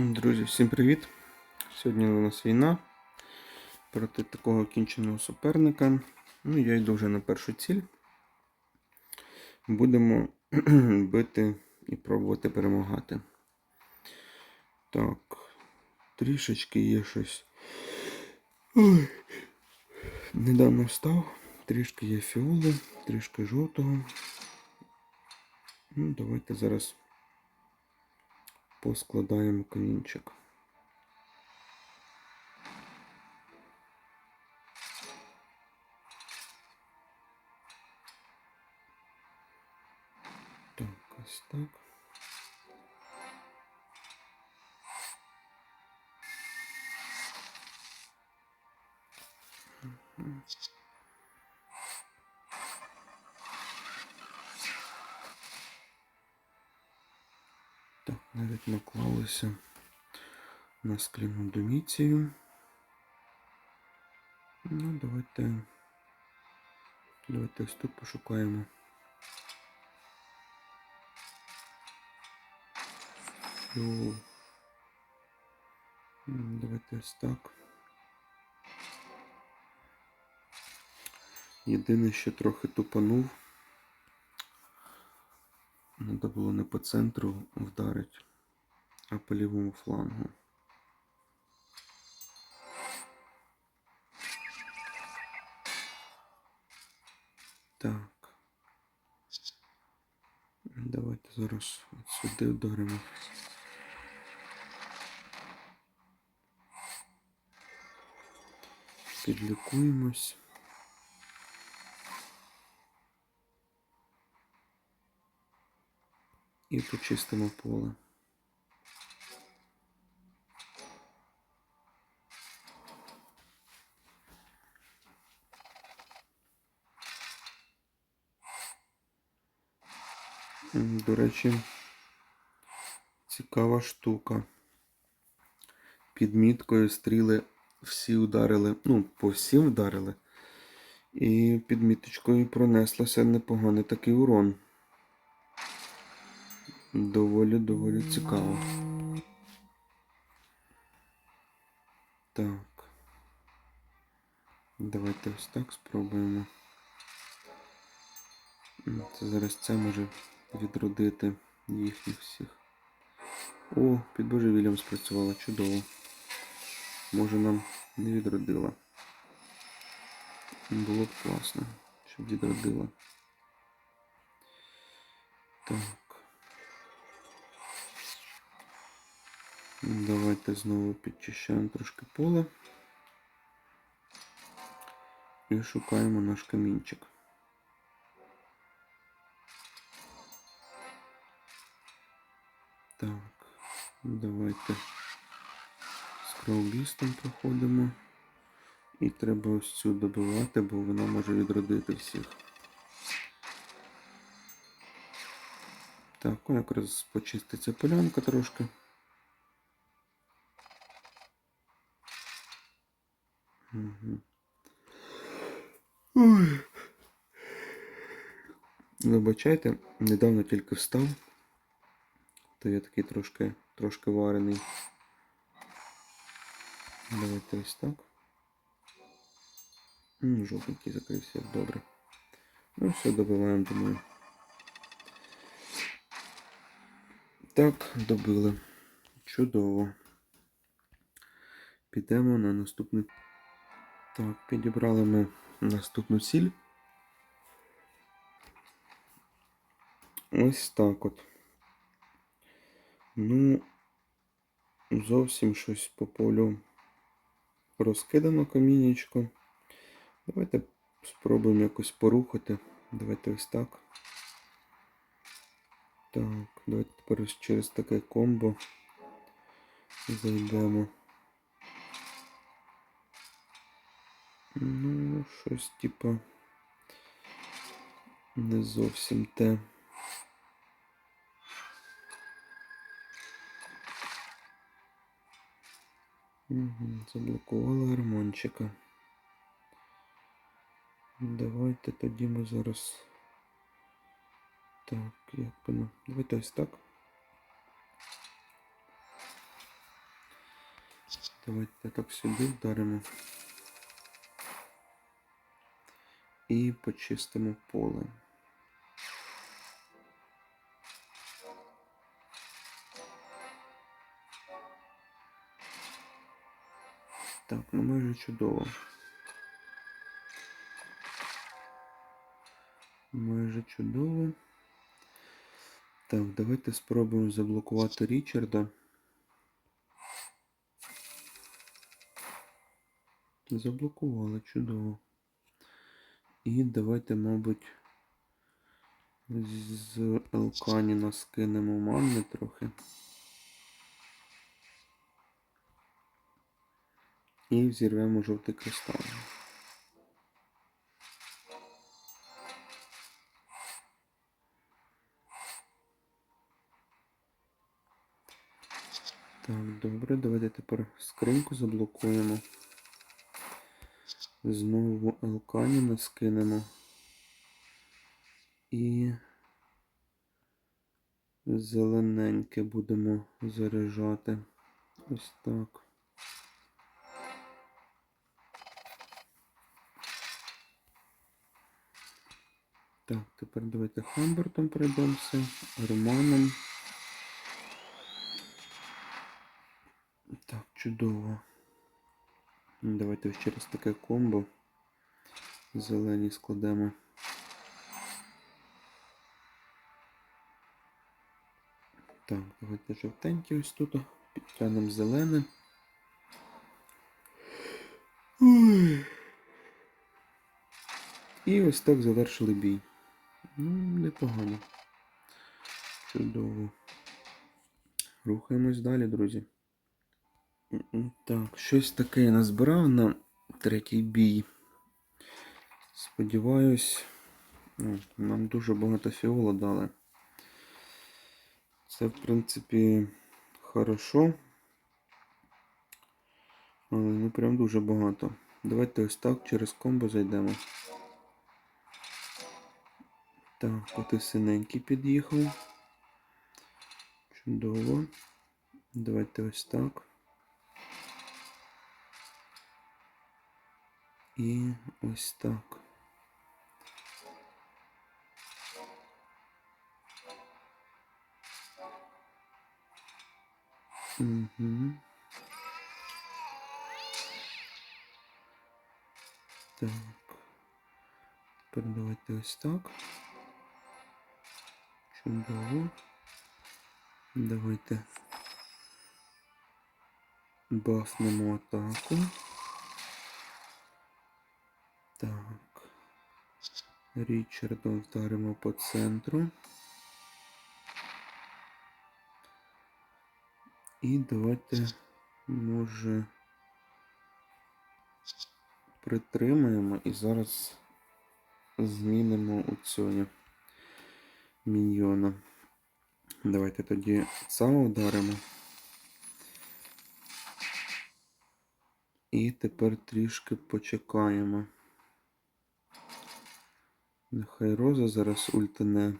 Друзі, всім привіт! Сьогодні у нас війна проти такого кінченого суперника. Ну, я йду вже на першу ціль. Будемо бити і пробувати перемагати. Так, трішечки є щось. Ой. Недавно встав, трішки є фіоли, трішки жовтого. Ну, давайте зараз поскладаємо камінчик. Так, ось так. Мгм. Навіть наклалися на скляну доміцію. Ну, давайте. Давайте ось тут пошукаємо. Йоу. М, Давайте ось так. Єдине, що трохи тупанув. Надо було не по центру вдарити, а по лівому флангу. Так. Давайте зараз от сюди вдаримо. Підлікуємось. І почистимо поле. До речі, цікава штука. Під міткою стріли всі ударили, ну, по всім вдарили. І під міточкою пронеслося непоганий такий урон. Доволі доволі цікаво. Так. Давайте ось так спробуємо. Це зараз це може відродити їхніх всіх. О, під божевіллям спрацювало чудово. Може нам не відродила. Було б класно, щоб відродила. Так. Давайте знову підчищаємо трошки поле. І шукаємо наш камінчик. Так, давайте з кровбістом проходимо. І треба ось цю добивати, бо вона може відродити всіх. Так, якраз почиститься полянка трошки. Угу. Вибачайте, недавно тільки встав, то я такий трошки, трошки варений. Давайте ось так. М, Жовтенький закрився, добре. Ну все, добиваємо, думаю. Так, добили. Чудово. Підемо на наступний. Так, підібрали ми наступну ціль. Ось так от. Ну, зовсім щось по полю розкидано камінечко. Давайте спробуємо якось порухати. Давайте ось так. Так, давайте тепер через таке комбо зайдемо. Ну, щось типа не зовсім те. Заблокували гармончика. Давайте тоді ми зараз. Так, як воно. Давайте ось так. Давайте так сюди вдаримо. І почистимо поле. Так, ну майже чудово. Майже чудово. Так, давайте спробуємо заблокувати Річарда. Заблокували, чудово. І давайте, мабуть, з Елканіна скинемо манни трохи. І взірвемо жовтий кристал. Так, добре, давайте тепер скриньку заблокуємо. Знову Елканіна скинемо. І зелененьке будемо заряджати. Ось так. Так, тепер давайте Хамбертом пройдемося, Романом. Так, чудово. Давайте ось через таке комбо. Зелені складемо. Так, давайте жовтенькі ось тут. Підтягнемо зелене. І ось так завершили бій. Ну, непогано. Чудово. Рухаємось далі, друзі. Так, щось таке я назбирав на третій бій. Сподіваюсь, ну, нам дуже багато фіола дали. Це, в принципі, хорошо. Але ну прям дуже багато. Давайте ось так через комбо зайдемо. Так, от і синенький під'їхав. Чудово. Давайте ось так. І ось так. Угу. Так. Тепер давайте ось так. Чудово. Давайте бафнемо атаку. Так. Річарда вдаримо по центру. І давайте, може, притримаємо і зараз змінимо у цього міньйона. Давайте тоді цао вдаримо. І тепер трішки почекаємо. Нехай Роза зараз ультане.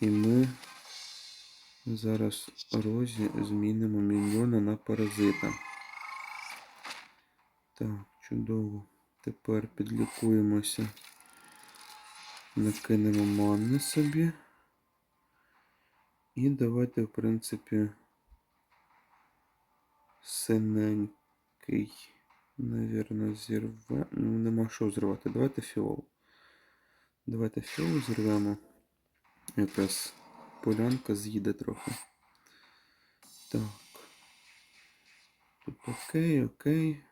І ми зараз Розі змінимо міньйона на паразита. Так, чудово. Тепер підлікуємося. Накинемо манни собі. І давайте, в принципі, синенький, навірно, зірве. Ну, нема що зривати. Давайте фіол. Давайте фіол зірвемо. Якраз полянка з'їде трохи. Так. Тут окей, окей.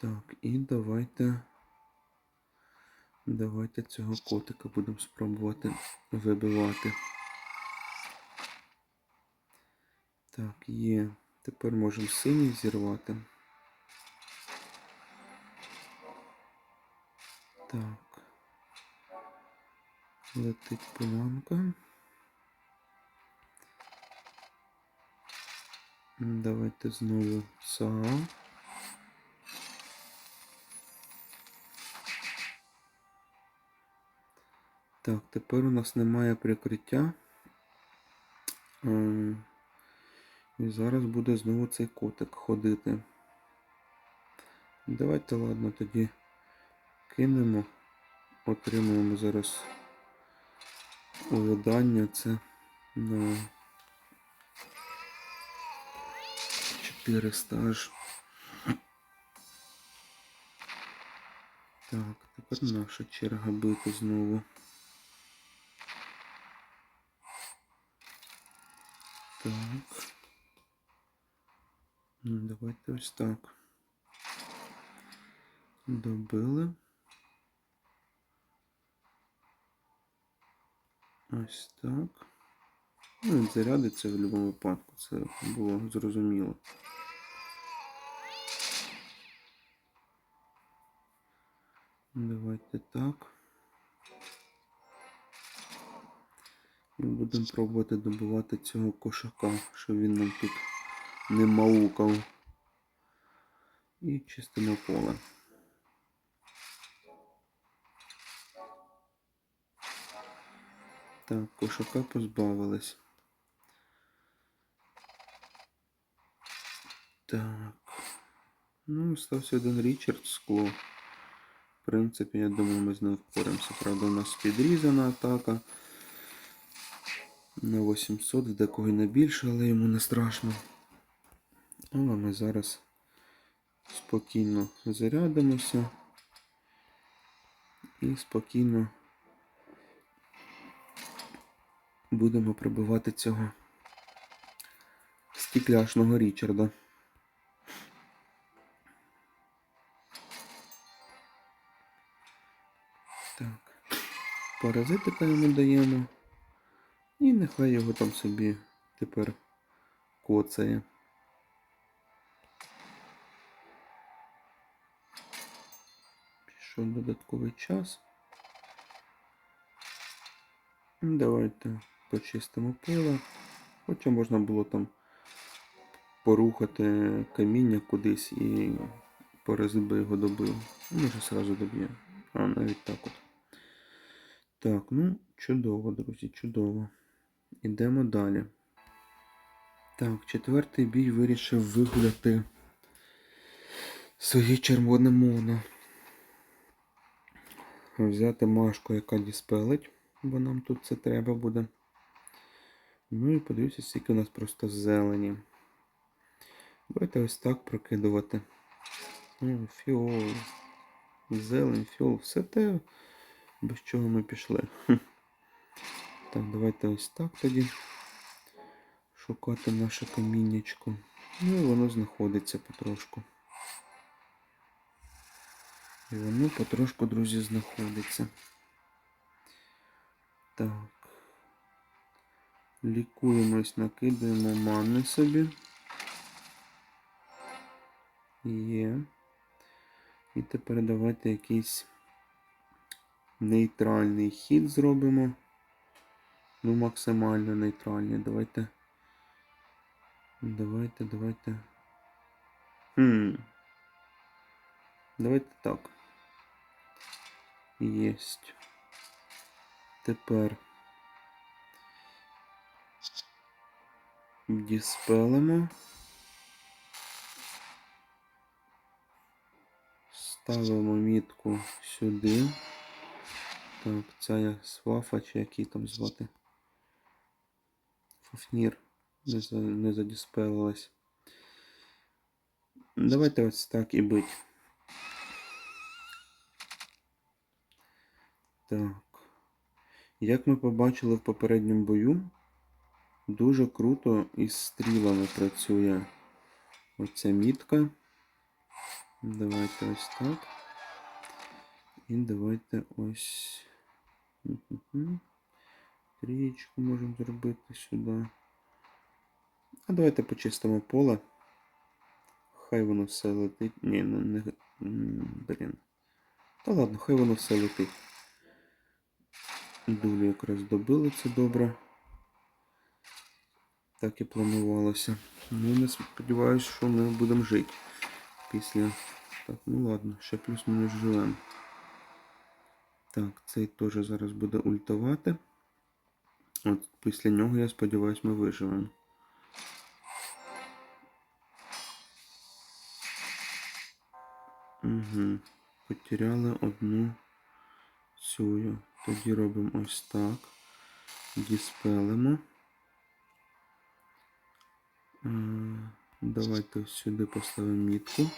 Так, і давайте. Давайте цього котика будемо спробувати вибивати. Так, є. Тепер можемо синій зірвати. Так. Летить полянка. Давайте знову САА. Так, тепер у нас немає прикриття. І зараз буде знову цей котик ходити. Давайте, ладно, тоді кинемо. Отримуємо зараз видання це на 400 аж. Так, тепер наша черга бити знову. Так. Давайте ось так. Добили. Ось так. Ну, він зарядиться в будь-якому випадку, це було зрозуміло. Давайте так. І будемо пробувати добувати цього кошака, щоб він нам тут не маукав. І чистимо поле. Так, кошака позбавились. Так. Ну, стався один Річард скло. В принципі, я думаю, ми з ним впораємося. Правда, у нас підрізана атака. На 800, в декого й не більше, але йому не страшно. Але ми зараз спокійно зарядимося і спокійно будемо прибивати цього стікляшного Річарда. Так. Паразитика йому даємо. І нехай його там собі тепер коцає. Пішов додатковий час. Давайте почистимо пиво. Хоча можна було там порухати каміння кудись і паразит би його добив. Може сразу доб'є. А навіть так от. Так, ну, чудово, друзі, чудово. Ідемо далі. Так, четвертий бій вирішив вигуляти своє червоне моно. Взяти машку, яка діспелить, бо нам тут це треба буде. Ну і подивіться, скільки у нас просто зелені. Давайте ось так прокидувати. Фіол. Зелень, фіол, все те, без чого ми пішли. Так, давайте ось так тоді шукати наше каміннячко. Ну і воно знаходиться потрошку. І воно потрошку, друзі, знаходиться. Так. Лікуємось, накидаємо мани собі. Є. І тепер давайте якийсь нейтральний хід зробимо. Ну, максимально нейтральний. Давайте. Давайте, давайте. Хм. Давайте так. Єсть. Тепер діспелимо. Ставимо мітку сюди. Так, ця свафа, чи який там звати. Фафнір не, за, не задіспелилась. Давайте ось так і бить. Так. Як ми побачили в попередньому бою, дуже круто із стрілами працює оця мітка. Давайте ось так. І давайте ось. Трієчку можемо зробити сюди. А давайте почистимо поле. Хай воно все летить. Ні, ну не. Блін. Та ладно, хай воно все летить. Дулю якраз добили це добре. Так і планувалося. Ну, не сподіваюся, що ми будемо жити після. Так, ну ладно, ще плюс-мінус живемо. Так, цей теж зараз буде ультувати. От після нього, я сподіваюся, ми виживемо. Угу. Потеряли одну цю. Тоді робимо ось так. Діспелимо. Е, Давайте сюди поставимо мітку.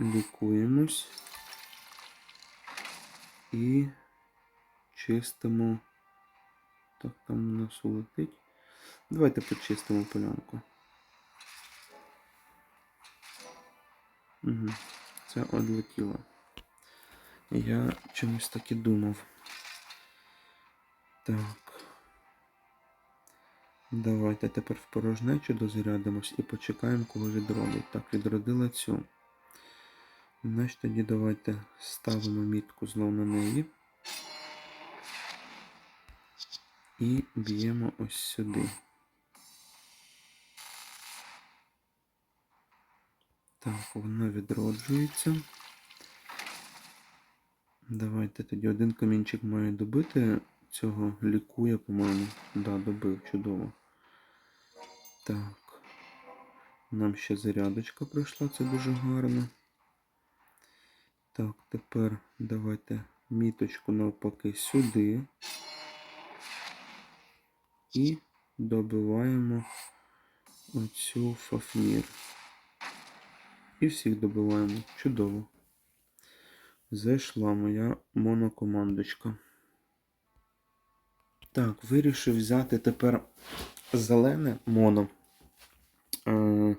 Лікуємось. І чистимо. Так, там у нас улетить. Давайте почистимо полянку. Угу. Це одлетіло. Я чомусь так і думав. Так. Давайте тепер в порожнечу дозарядимось і почекаємо, коли відродить. Так, відродила цю. Значить, тоді давайте ставимо мітку знову на неї. І б'ємо ось сюди. Так, вона відроджується. Давайте тоді один камінчик має добити. Цього лікує, по-моєму. Да, добив, чудово. Так. Нам ще зарядочка пройшла, це дуже гарно. Так, тепер давайте міточку навпаки сюди. І добиваємо оцю фафнір. І всіх добиваємо. Чудово. Зайшла моя монокомандочка. Так, вирішив взяти тепер зелене моно. Е,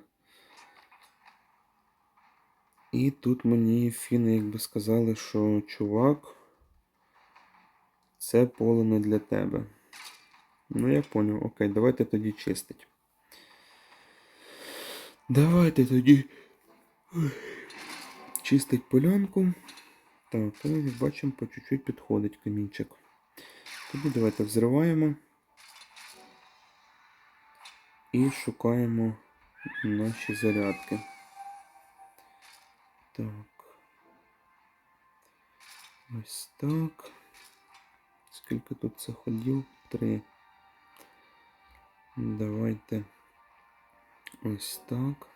І тут мені фіни якби сказали, що чувак, це поле не для тебе. Ну, я поняв, окей, давайте тоді чистить. Давайте тоді чистить полянку. Так, як бачимо, по чуть-чуть підходить камінчик. Тоді давайте взриваємо і шукаємо наші зарядки. Так. Ось так. Скільки тут це ходів? Три. Давайте ось так.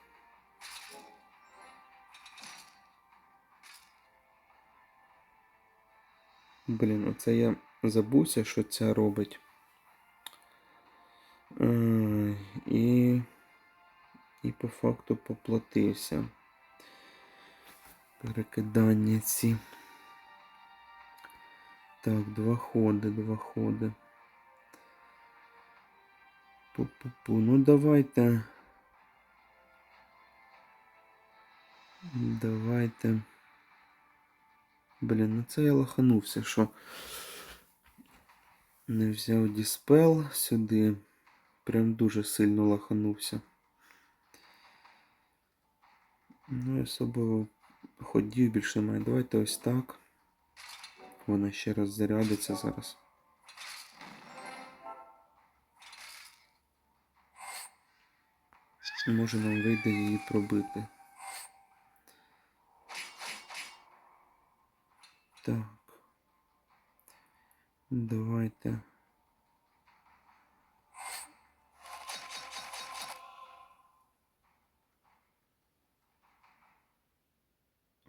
Блін, оце я забувся, що це робить. Е, І, і по факту поплатився. Перекидання ці. Так, два ходи, два ходи. Пу-пу-пу. Ну давайте. Давайте. Блін, ну це я лоханувся, що не взяв діспел сюди. Прям дуже сильно лоханувся. Ну, і особливо ходів більше немає. Давайте ось так. Вона ще раз зарядиться зараз. Може нам вийде її пробити. Так. Давайте.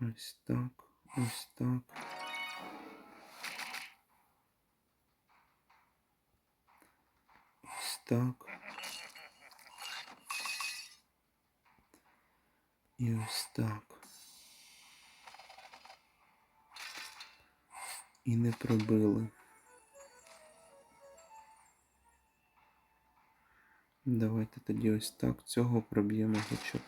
Ось так, ось так. Ось так. І ось так. І не пробили. Давайте тоді ось так цього проб'ємо б.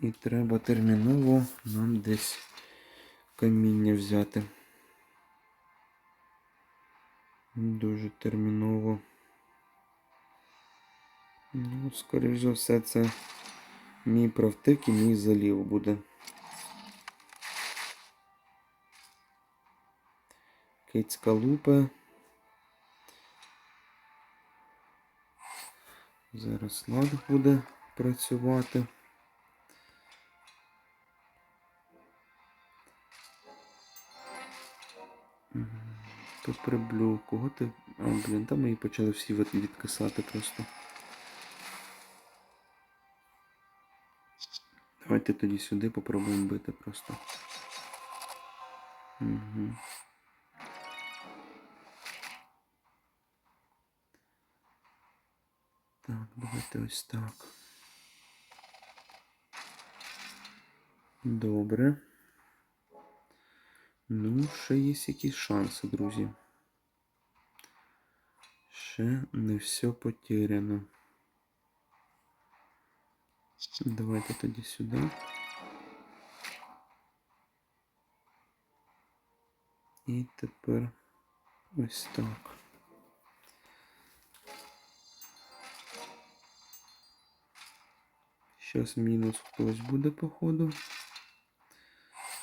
І треба терміново нам десь каміння взяти. Дуже терміново. Ну, скоріш за все, це мій правтик і мій залів буде. Кицька лупе. Зараз лаг буде працювати. Поприблю. Кого ти. А, блін, там мої почали всі відкисати просто. Давайте тоді сюди попробуємо бити просто. Угу. Так, давайте ось так. Добре. Ну, ще є якісь шанси, друзі. Ще не все потеряно. Давайте тоді сюди. І тепер ось так. Щас мінус хтось буде, походу.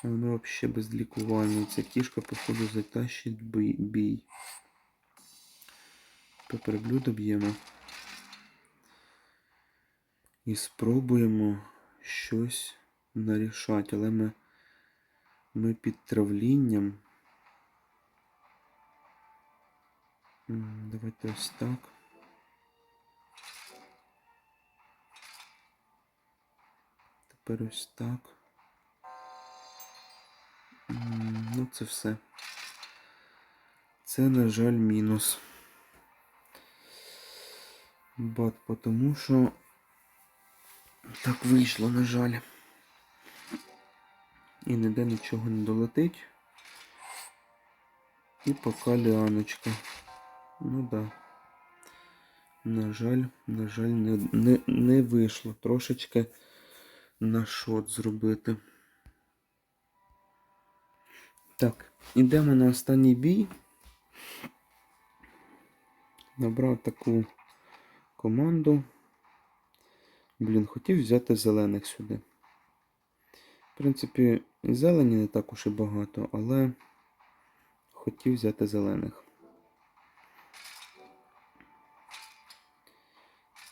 Воно взагалі без лікування. Ця кішка, походу, затащить бій. бій. Поперблюдо б'ємо. І спробуємо щось нарішати, але ми, ми під травлінням. Давайте ось так. Тепер ось так. Ну, це все. Це, на жаль, мінус. Бат, тому що так вийшло, на жаль. І ніде нічого не долетить. І пока ліаночка. Ну да. На жаль, на жаль, не, не, не вийшло. Трошечки на шот зробити. Так, ідемо на останній бій. Набрав таку команду. Блін, хотів взяти зелених сюди. В принципі, зелені не так уж і багато, але хотів взяти зелених.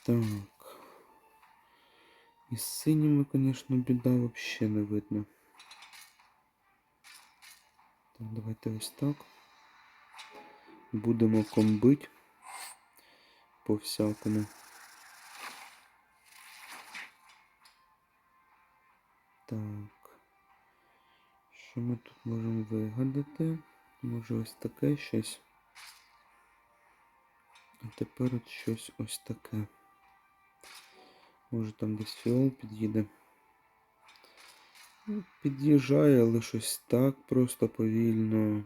Так. Із синіми, звісно, біда взагалі не видно. Так, давайте ось так. Будемо комбить по всякому. Так. Що ми тут можемо вигадати? Може ось таке щось. А тепер от щось ось таке. Може там десь фіол під'їде. Ну, Під'їжджає, але щось так просто повільно.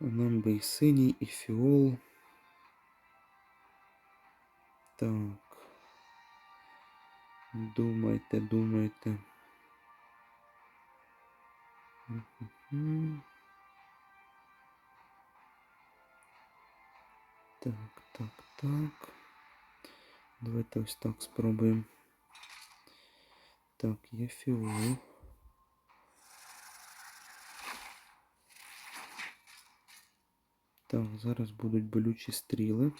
А нам би і синій, і фіол. Так. Думайте, думайте. Мгм. Так, так, так. Давайте ось так спробуємо. Так, є фіол. Так, зараз будуть болючі стріли.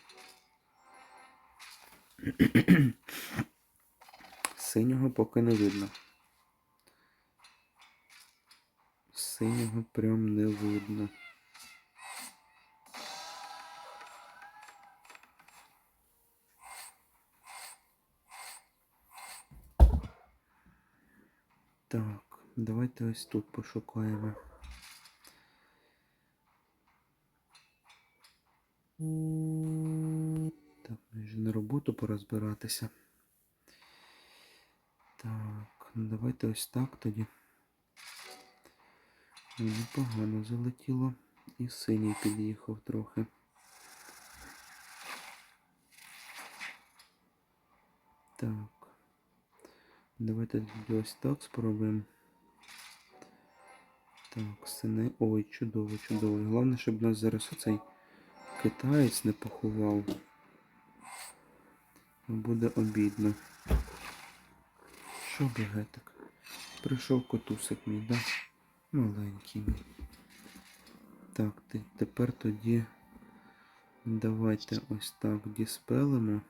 Синього поки не видно. Синього прям не видно. Так, давайте ось тут пошукаємо. Так, мені вже на роботу пора збиратися. Так, ну давайте ось так тоді. Непогано залетіло. І синій під'їхав трохи. Так. Давайте ось так спробуємо. Так, сини. Ой, чудово, чудово. Головне, щоб нас зараз оцей китаєць не поховав. Буде обідно. Що би гетик? Прийшов котусик мій, да? Маленький мій. Так, тепер тоді давайте ось так діспелимо.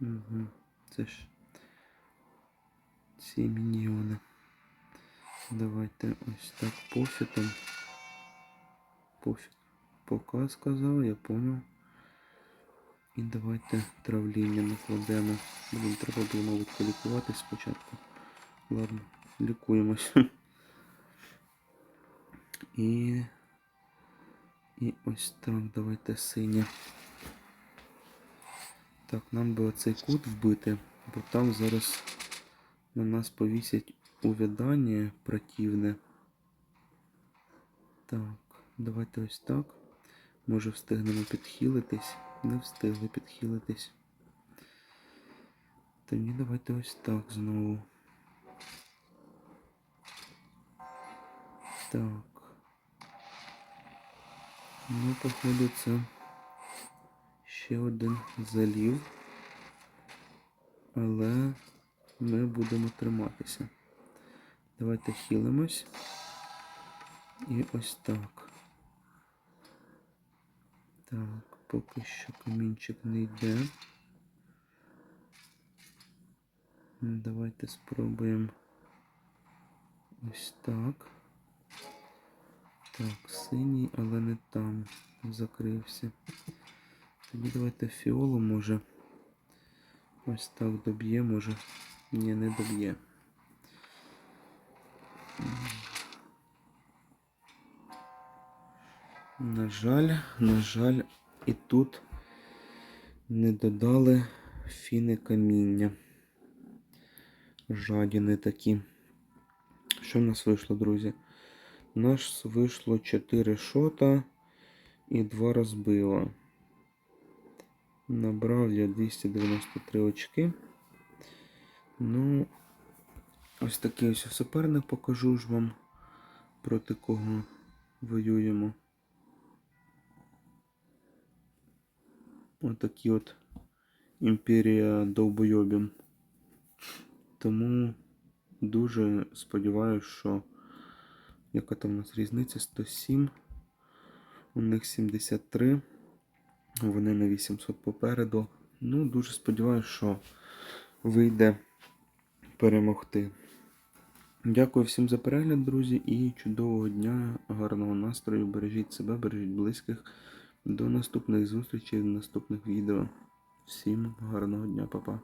Угу. Це ж ці міньйони. Давайте ось так пофітом. Пофіт. Пока сказав, я понял. І давайте травління накладемо. Блін, треба було, мабуть, полікуватись спочатку. Ладно, лікуємось. І. І ось так, давайте синє. Так, нам би оцей кут вбити, бо там зараз на нас повісять увядання противне. Так, давайте ось так. Може встигнемо підхилитись. Не встигли підхилитись. Тоді давайте ось так знову. Так. Ну, походу, це ще один залів. Але ми будемо триматися. Давайте хилимось. І ось так. Так, поки що камінчик не йде. Давайте спробуємо ось так. Так, синій, але не там. Закрився. Тоді давайте фіолу може. Ось так доб'є, може. Ні, не доб'є. На жаль, на жаль, і тут не додали фіни каміння. Жадіни такі. Що в нас вийшло, друзі? У нас вийшло 4 шота і 2 розбива. Набрав я 293 очки. Ну, ось такий ось суперник покажу ж вам, проти кого воюємо. Отакі от імперія довбойобів. Тому дуже сподіваюся, що яка там у нас різниця 107, у них 73, вони на 800 попереду. Ну, дуже сподіваюся, що вийде перемогти. Дякую всім за перегляд, друзі, і чудового дня, гарного настрою. Бережіть себе, бережіть близьких. До наступних зустрічей до наступних відео. Всім гарного дня, папа.